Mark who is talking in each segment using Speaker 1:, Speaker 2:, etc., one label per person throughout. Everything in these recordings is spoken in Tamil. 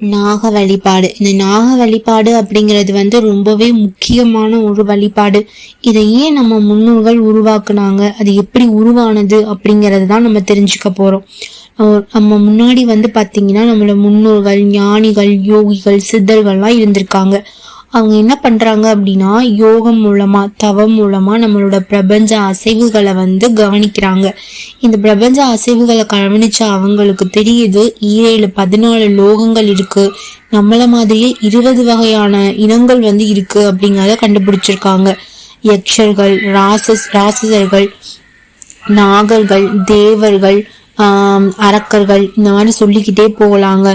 Speaker 1: நாக வழிபாடு இந்த நாக வழிபாடு அப்படிங்கிறது வந்து ரொம்பவே முக்கியமான ஒரு வழிபாடு. இதை ஏன் நம்ம முன்னோர்கள் உருவாக்குனாங்க? அது எப்படி உருவானது அப்படிங்கிறது தான் நம்ம தெரிஞ்சுக்க போகிறோம் நம்ம முன்னாடி வந்து பார்த்தீங்கன்னா நம்மளோட முன்னோர்கள் ஞானிகள் யோகிகள் சித்தர்கள்லாம் இருந்திருக்காங்க. அவங்க என்ன பண்றாங்க அப்படின்னா யோகம் மூலமா தவம் மூலமா நம்மளோட பிரபஞ்ச அசைவுகளை வந்து கவனிக்கிறாங்க. இந்த பிரபஞ்ச அசைவுகளை கவனிச்ச அவங்களுக்கு தெரியுது ஈரேழு பதினாலு லோகங்கள் இருக்கு. நம்மள மாதிரியே இருபது வகையான இனங்கள் வந்து இருக்கு அப்படிங்கிறத கண்டுபிடிச்சிருக்காங்க. யக்ஷர்கள் ராசஸ் ராசசர்கள் நாகர்கள் தேவர்கள் அரக்கர்கள் இந்த மாதிரி சொல்லிக்கிட்டே போகலாங்க.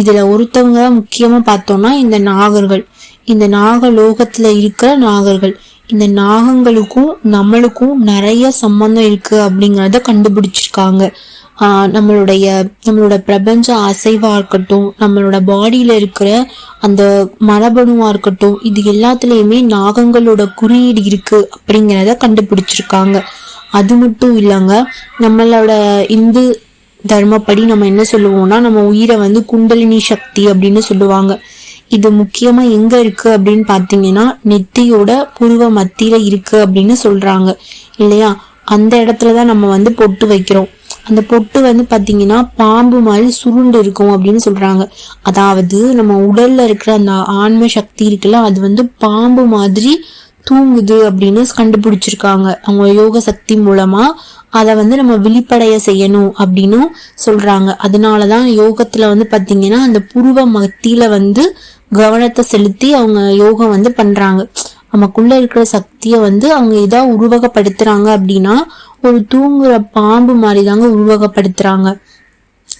Speaker 1: இதுல ஒருத்தவங்க முக்கியமா பார்த்தோம்னா இந்த நாகர்கள். இந்த நாகலோகத்துல இருக்கிற நாகர்கள் இந்த நாகங்களுக்கும் நம்மளுக்கும் நிறைய சம்பந்தம் இருக்கு அப்படிங்கிறத கண்டுபிடிச்சிருக்காங்க. ஆஹ் நம்மளுடைய நம்மளோட பிரபஞ்ச அசைவா இருக்கட்டும் நம்மளோட பாடியில இருக்கிற அந்த மரபணுவா இருக்கட்டும் இது எல்லாத்துலயுமே நாகங்களோட குறியீடு இருக்கு அப்படிங்கிறத கண்டுபிடிச்சிருக்காங்க. அது மட்டும் இல்லைங்க நம்மளோட இந்து தர்மப்படி நம்ம என்ன சொல்லுவோம்னா நம்ம உயிரை வந்து குண்டலினி சக்தி அப்படின்னு சொல்லுவாங்க. இது முக்கியமா எங்க இருக்கு அப்படின்னு பாத்தீங்கன்னா நெத்தியோட புருவ மத்தியில இருக்கு அப்படின்னு சொல்றாங்க. இல்லையா? அந்த இடத்துலதான் நம்ம வந்து பொட்டு வைக்கிறோம். அந்த பொட்டு வந்து பாத்தீங்கன்னா பாம்பு மாதிரி சுருண்டு இருக்கும் அப்படின்னு சொல்றாங்க. அதாவது நம்ம உடல்ல இருக்கிற அந்த ஆன்ம சக்தி இருக்குல்ல அது வந்து பாம்பு மாதிரி தூங்குது அப்படின்னு கண்டுபிடிச்சிருக்காங்க. அவங்க யோக சக்தி மூலமா அதை வந்து நம்ம விழிப்படைய செய்யணும் அப்படின்னும் சொல்றாங்க. அதனாலதான் யோகத்துல வந்து பாத்தீங்கன்னா அந்த புருவ மத்தியில வந்து கவனத்தை செலுத்தி அவங்க யோகம் வந்து பண்றாங்க. நமக்குள்ள இருக்கிற சக்தியை வந்து அவங்க இதா உருவகப்படுத்துறாங்க அப்படின்னா ஒரு தூங்குற பாம்பு மாதிரி தாங்க உருவகப்படுத்துறாங்க.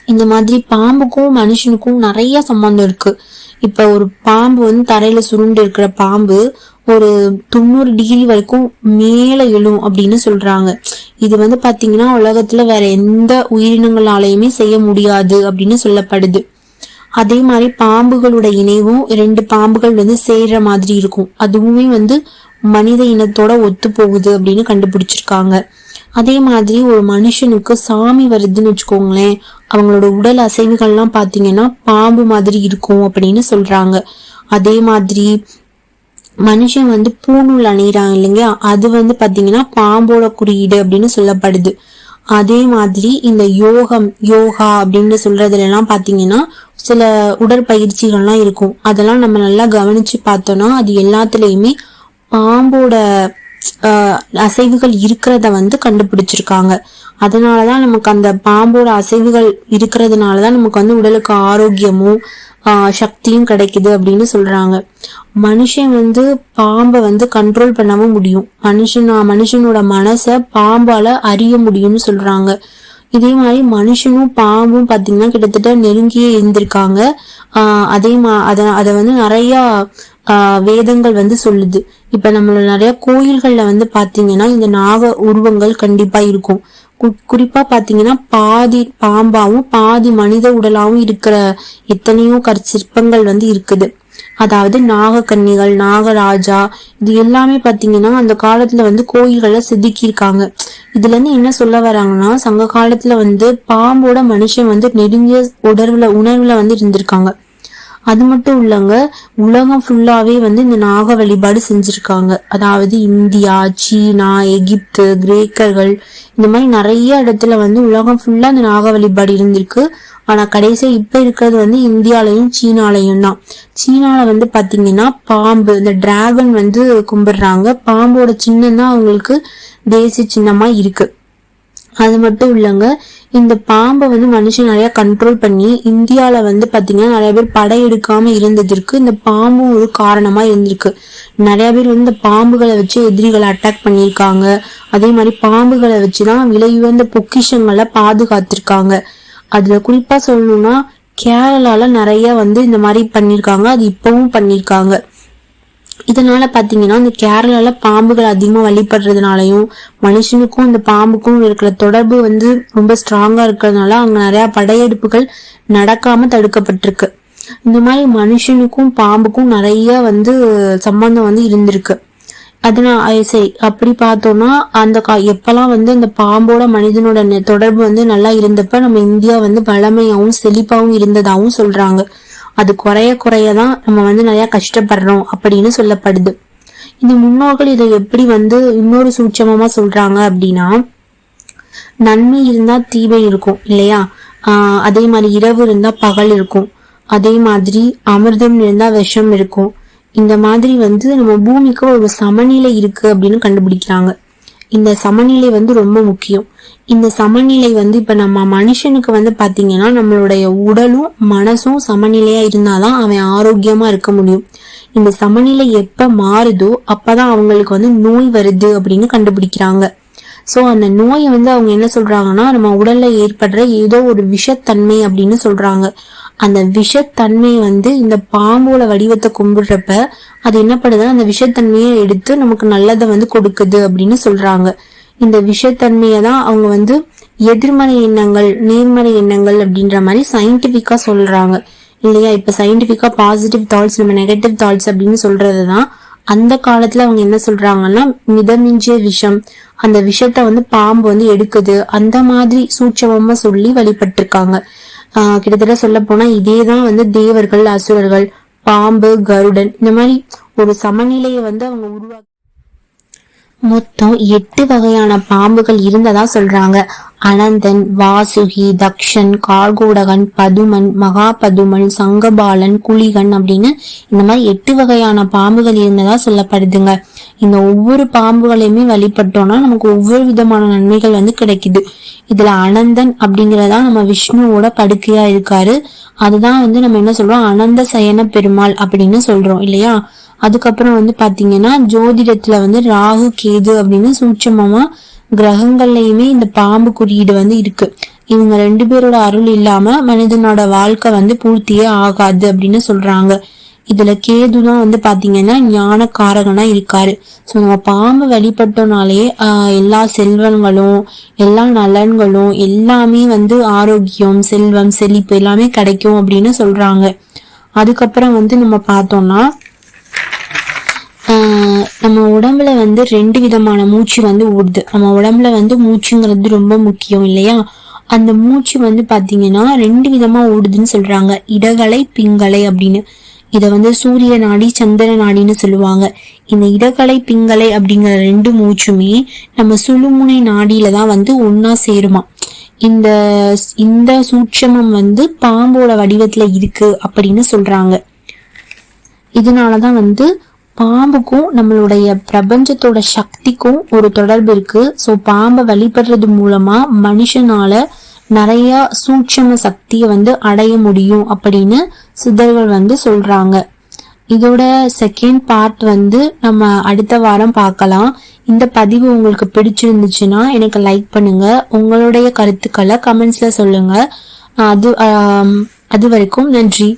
Speaker 1: இந்த மாதிரி பாம்புக்கும் மனுஷனுக்கும் நிறைய சம்பந்தம் இருக்கு. இப்ப ஒரு பாம்பு வந்து தரையில சுருண்டு இருக்கிற பாம்பு ஒரு தொண்ணூறு டிகிரி வரைக்கும் மேல எழும் அப்படின்னு சொல்றாங்க. இது வந்து பாத்தீங்கன்னா உலகத்துல வேற எந்த உயிரினங்களாலையுமே செய்ய முடியாது அப்படின்னு சொல்லப்படுது. அதே மாதிரி பாம்புகளோட இணைவும் ரெண்டு பாம்புகள் வந்து சேர்ற மாதிரி இருக்கும். அதுவுமே வந்து மனித இனத்தோட ஒத்து போகுது அப்படின்னு கண்டுபிடிச்சிருக்காங்க. அதே மாதிரி ஒரு மனுஷனுக்கு சாமி வருதுன்னு வச்சுக்கோங்களேன் அவங்களோட உடல் அசைவுகள்லாம் பார்த்தீங்கன்னா பாம்பு மாதிரி இருக்கும் அப்படின்னு சொல்றாங்க. அதே மாதிரி மனுஷன் வந்து பூணூல் அணிகிறாங்க இல்லைங்க அது வந்து பாத்தீங்கன்னா பாம்போட குறியீடு அப்படின்னு சொல்லப்படுது. அதே மாதிரி இந்த யோகம் யோகா அப்படின்னு சொல்றதுல எல்லாம் பாத்தீங்கன்னா சில உடற்பயிற்சிகள்லாம் இருக்கும். அதெல்லாம் நம்ம நல்லா கவனிச்சு பார்த்தோம்னா அது எல்லாத்துலயுமே பாம்போட ஆஹ், அசைவுகள் இருக்கிறத வந்து கண்டுபிடிச்சிருக்காங்க. அதனாலதான் நமக்கு அந்த பாம்போட அசைவுகள் இருக்கிறதுனாலதான் நமக்கு வந்து உடலுக்கு ஆரோக்கியமும் சக்தியும் கிடைக்குது அப்படின்னு சொல்றாங்க. மனுஷன் வந்து பாம்பை வந்து கண்ட்ரோல் பண்ணவும் முடியும். மனுஷன் மனுஷனோட மனசை பாம்பால அறிய முடியும்னு சொல்றாங்க. இதே மாதிரி மனுஷனும் பாம்பும் பாத்தீங்கன்னா கிட்டத்தட்ட நெருங்கியே இருந்திருக்காங்க. ஆஹ் அதே மா அத அதை வந்து நிறைய ஆஹ் வேதங்கள் வந்து சொல்லுது. இப்ப நம்மளோட நிறைய கோயில்கள்ல வந்து பார்த்தீங்கன்னா இந்த நாக உருவங்கள் கண்டிப்பா இருக்கும். குறிப்பா பாத்தீங்கன்னா பாதி பாம்பாவும் பாதி மனித உடலாவும் இருக்கிற எத்தனையோ கற்சிற்பங்கள் வந்து இருக்குது. அதாவது நாகக்கன்னிகள் நாகராஜா இது எல்லாமே பாத்தீங்கன்னா அந்த காலத்துல வந்து கோயில்கள்ல செதுக்கியிருக்காங்க. இதுல இருந்து என்ன சொல்ல வராங்கன்னா சங்க காலத்துல வந்து பாம்போட மனுஷன் வந்து நெருங்கிய உடர்வுல உணர்வுல வந்து இருந்திருக்காங்க. அது மட்டும் இல்லைங்க உலகம் ஃபுல்லாகவே வந்து இந்த நாக வழிபாடு செஞ்சுருக்காங்க. அதாவது இந்தியா சீனா எகிப்து கிரேக்கர்கள் இந்த மாதிரி நிறைய இடத்துல வந்து உலகம் ஃபுல்லாக இந்த நாக வழிபாடு இருந்திருக்கு. ஆனால் கடைசியாக இப்போ இருக்கிறது வந்து இந்தியாலையும் சீனாலையும் தான். சீனாவில் வந்து பார்த்தீங்கன்னா பாம்பு இந்த டிராகன் வந்து கும்பிடுறாங்க. பாம்போட சின்னம் தான் அவங்களுக்கு தேசிய சின்னமாக இருக்குது அது மட்டும் இல்லைங்க இந்த பாம்பை வந்து மனுஷன் நிறைய கண்ட்ரோல் பண்ணி இந்தியாவில் வந்து பார்த்தீங்கன்னா நிறைய பேர் படையெடுக்காம இருந்ததற்கு இந்த பாம்பும் ஒரு காரணமாக இருந்திருக்கு. நிறைய பேர் வந்து இந்த பாம்புகளை வச்சு எதிரிகளை அட்டாக் பண்ணியிருக்காங்க. அதே மாதிரி பாம்புகளை வச்சு தான் விலையுயர்ந்த பொக்கிஷங்களை பாதுகாத்திருக்காங்க. அதில் குறிப்பாக சொல்லணும்னா கேரளாவில் நிறைய வந்து இந்த மாதிரி பண்ணியிருக்காங்க. அது இப்போவும் பண்ணிருக்காங்க இதனால பாத்தீங்கன்னா இந்த கேரளால பாம்புகள் அதிகமா வழிபடுறதுனாலயும் மனுஷனுக்கும் இந்த பாம்புக்கும் இருக்கிற தொடர்பு வந்து ரொம்ப ஸ்ட்ராங்கா இருக்கிறதுனால அங்க நிறைய படையெடுப்புகள் நடக்காம தடுக்கப்பட்டிருக்கு. இந்த மாதிரி மனுஷனுக்கும் பாம்புக்கும் நிறைய வந்து சம்பந்தம் வந்து இருந்திருக்கு. அதனால சரி அப்படி பார்த்தோம்னா அந்த கா எப்பெல்லாம் வந்து அந்த பாம்போட மனிதனோட நெ- தொடர்பு வந்து நல்லா இருந்தப்ப நம்ம இந்தியா வந்து வளமையாவும் செழிப்பாகவும் இருந்ததாகவும் சொல்றாங்க. அது குறைய குறைய தான் நம்ம வந்து நிறைய கஷ்டப்படுறோம் அப்படின்னு சொல்லப்படுது. இந்த முன்னோர்கள் இதை எப்படி வந்து இன்னொரு சூட்சமமா சொல்றாங்க அப்படின்னா நன்மை இருந்தா தீமை இருக்கும் இல்லையா? ஆஹ் அதே மாதிரி இரவு இருந்தா பகல் இருக்கும். அதே மாதிரி அமிர்தம் இருந்தா விஷம் இருக்கும். இந்த மாதிரி வந்து நம்ம பூமிக்கு ஒரு சமநிலை இருக்கு அப்படின்னு கண்டுபிடிக்கிறாங்க. இந்த சமநிலை வந்து ரொம்ப முக்கியம். இந்த சமநிலை வந்து இப்ப நம்ம மனுஷனுக்கு வந்து பாத்தீங்கன்னா நம்மளுடைய உடலும் மனசும் சமநிலையா இருந்தாதான் அவன் ஆரோக்கியமா இருக்க முடியும். இந்த சமநிலை எப்ப மாறுதோ அப்பதான் அவங்களுக்கு வந்து நோய் வருது அப்படின்னு கண்டுபிடிக்கிறாங்க. சோ அந்த நோயை வந்து அவங்க என்ன சொல்றாங்கன்னா நம்ம உடல்ல ஏற்படுற ஏதோ ஒரு விஷத்தன்மை அப்படின்னு சொல்றாங்க. அந்த விஷத்தன்மை வந்து இந்த பாம்போட வடிவத்தை கும்பிடுறப்ப அது என்ன பண்ணுதுன்னா அந்த விஷத்தன்மையை எடுத்து நமக்கு நல்லதை வந்து கொடுக்குது அப்படின்னு சொல்றாங்க. இந்த விஷத்தன்மையை தான் அவங்க வந்து எதிர்மறை எண்ணங்கள் நேர்மறை எண்ணங்கள் அப்படின்ற மாதிரி சயின்டிபிக்கா சொல்றாங்க. இல்லையா? இப்ப சயின்டிபிக்கா பாசிட்டிவ் தாட்ஸ் நம்ம நெகட்டிவ் தாட்ஸ் அப்படின்னு சொல்றதுதான் அந்த காலத்துல அவங்க என்ன சொல்றாங்கன்னா மிதமிஞ்சிய விஷம் அந்த விஷத்தை வந்து பாம்பு வந்து எடுக்குது அந்த மாதிரி சூட்சமமா சொல்லி வழிபட்டிருக்காங்க. கிட்டத்தட்ட சொல்ல போனா இதேதான் வந்து தேவர்கள் அசுரர்கள் பாம்பு கருடன் இந்த மாதிரி ஒரு சமநிலையை வந்து அவங்க உருவாக்கி மொத்தம் எட்டு வகையான பாம்புகள் இருந்ததா சொல்றாங்க. அனந்தன் வாசுகி தக்ஷன் கார்கோடகன் பதுமன் மகாபதுமன் சங்கபாலன் குளிகன் அப்படின்னு இந்த மாதிரி எட்டு வகையான பாம்புகள் இருந்ததா சொல்லப்படுதுங்க. இந்த ஒவ்வொரு பாம்புகளையுமே வழிபட்டோம்னா நமக்கு ஒவ்வொரு விதமான நன்மைகள் வந்து கிடைக்குது. இதுல அனந்தன் அப்படிங்கறதா நம்ம விஷ்ணுவோட படுக்கையா இருக்காரு. அதுதான் வந்து நம்ம என்ன சொல்றோம்? அனந்த சயன பெருமாள் அப்படின்னு சொல்றோம் இல்லையா? அதுக்கப்புறம் வந்து பாத்தீங்கன்னா ஜோதிடத்துல வந்து ராகு கேது அப்படின்னு சூட்சமமா கிரகங்கள்லயுமே இந்த பாம்பு குறியீடு வந்து இருக்கு. இவங்க ரெண்டு பேரோட அருள் இல்லாம மனிதனோட வாழ்க்கை வந்து பூர்த்தியே ஆகாது அப்படின்னு சொல்றாங்க. இதுல கேது தான் வந்து பாத்தீங்கன்னா ஞான காரகனா இருக்காரு. ஸோ நம்ம பாம்பு வழிபட்டோம்னாலே ஆஹ் எல்லா செல்வங்களும் எல்லா நலன்களும் எல்லாமே வந்து ஆரோக்கியம் செல்வம் செழிப்பு எல்லாமே கிடைக்கும் அப்படின்னு சொல்றாங்க. அதுக்கப்புறம் வந்து நம்ம பார்த்தோம்னா நம்ம உடம்புல வந்து ரெண்டு விதமான மூச்சு வந்து ஓடுது. நம்ம உடம்புல வந்து மூச்சுங்கிறது ரொம்ப முக்கியம் இல்லையா? அந்த மூச்சு வந்து பாத்தீங்கன்னா ரெண்டு விதமா ஓடுதுன்னு சொல்றாங்க. இடகலை பிங்கலை அப்படின்னு. இத வந்து சூரிய நாடி சந்திர நாடின்னு சொல்லுவாங்க. இந்த இடகலை பிங்கலை அப்படிங்கிற ரெண்டு மூச்சுமே நம்ம சுழுமுனை நாடியில தான் வந்து ஒன்னா சேருமா. இந்த இந்த சூட்சமம் வந்து பாம்போட வடிவத்துல இருக்கு அப்படின்னு சொல்றாங்க. இதனாலதான் வந்து பாம்புக்கும் நம்மளுடைய பிரபஞ்சத்தோட சக்திக்கும் ஒரு தொடர்பு இருக்கு. ஸோ பாம்பை வழிபடுறது மூலமா மனுஷனால நிறைய சூட்சம சக்தியை வந்து அடைய முடியும் அப்படின்னு சித்தர்கள் வந்து சொல்றாங்க. இதோட செகண்ட் பார்ட் வந்து நம்ம அடுத்த வாரம் பார்க்கலாம். இந்த பதிவு உங்களுக்கு பிடிச்சிருந்துச்சுன்னா எனக்கு லைக் பண்ணுங்க. உங்களுடைய கருத்துக்களை கமெண்ட்ஸ்ல சொல்லுங்க. அது அது வரைக்கும் நன்றி.